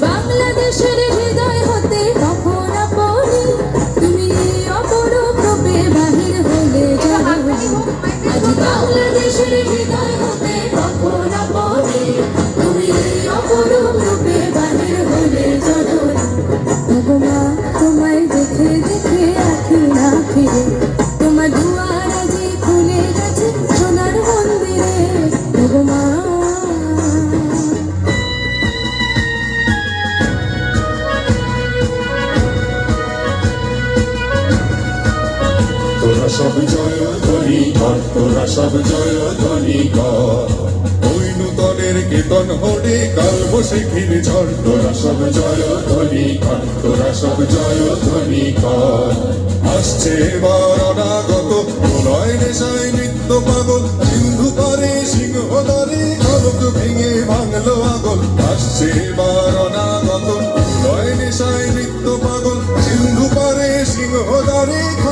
Banda! সব জয় ধ্বনি কর, তোরা সব জয় ধ্বনি কর। ওই নূতনের কেতন হরে কাল বসে ঘিরে ঝড়, তোরা সব জয় ধ্বনি কর, তোরা সব জয় ধ্বনি কর। আসছে এবার অনাগত, প্রলয় নেশায় নৃত্য পাগল, সিন্ধু পারে সিংহ দ্বারে আলোক ভেঙে ভাঙলো আগল। আসছে এবার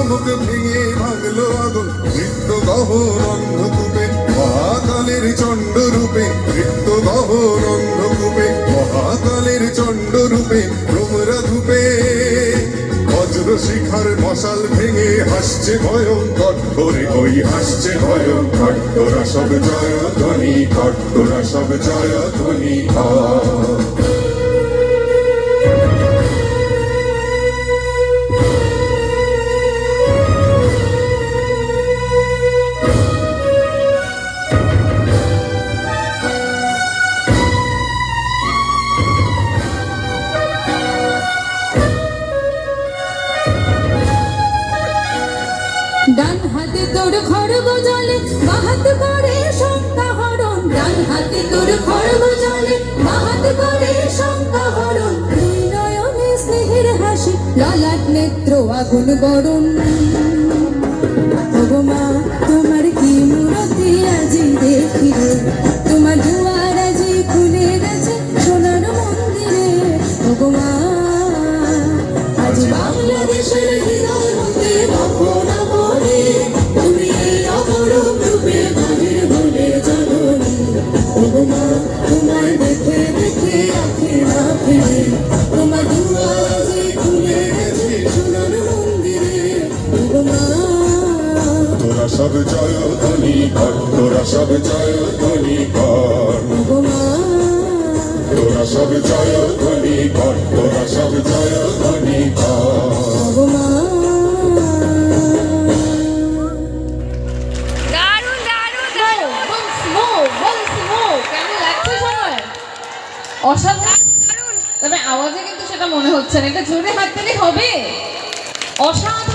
দ্বারে ভেঙে ভাঙলো আগল নৃত্য গহর অন্ধকূপে মহাকালের চণ্ড রূপে নৃত্য গহর অন্ধকূপে মহাকালের চণ্ড রূপে ভ্রমরা ধূপে বজ্র শিখার মশাল ভেঙে হাসছে ভয়ঙ্কর করে, ওই হাসছে ভয়ঙ্কর তোরা সব জয় ধ্বনি কর, তোরা সব জয় ধ্বনি ডান হাতে তোর খড়গ জলে, বাহাত করে শঙ্কা হরণ। ডান হাতে তোর খড়গ জলে, বাহাত করে শঙ্কা হরণ। নয়নে স্নেহের হাসি, লালাট নেত্র আগুন বরণ। দেখে দেখে আখি না ফিরে তোমার দুয়ার খুলে গেছে সোনার মন্দিরে তোরা সব জয় কর তোরা সব জয় কর তোরা সব জয় কর তোরা সব অসাধারণ। তবে আওয়াজে কিন্তু সেটা মনে হচ্ছে না। এটা জোরে হাততালি হবে? অসাধারণ।